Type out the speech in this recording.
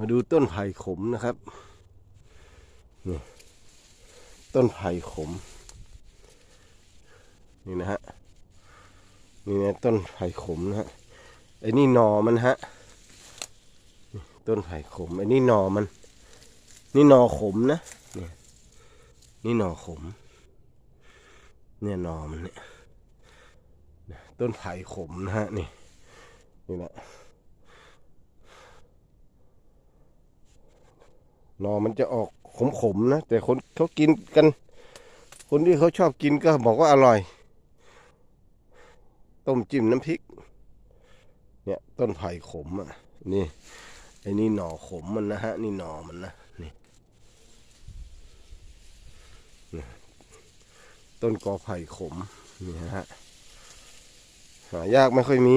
มาดูต้นไผ่ขมนะครับนี่ต้นไผ่ขม นี่นะฮะ นี่นะต้นไผ่ขมนะฮะไอ้นี่หนอมันฮะ ต้นไผ่ขมไอ้นี่หนอมัน นี่หนอขมนะเนี่ยนี่หนอขม เนี่ยหนอมันเนี่ยต้นไผ่ขมนะฮะนี่นี่แหละ หนอมันจะออกขมๆนะ แต่คนเขากินกัน คนที่เขาชอบกินก็บอกว่าอร่อย ต้มจิ้มน้ำพริก เนี่ยต้นไผ่ขมอะ นี่ไอ้นี่หน่อขมมันนะฮะ นี่หน่อมันนะนี่ต้นกอไผ่ขมนี่ฮะหายากไม่ค่อยมี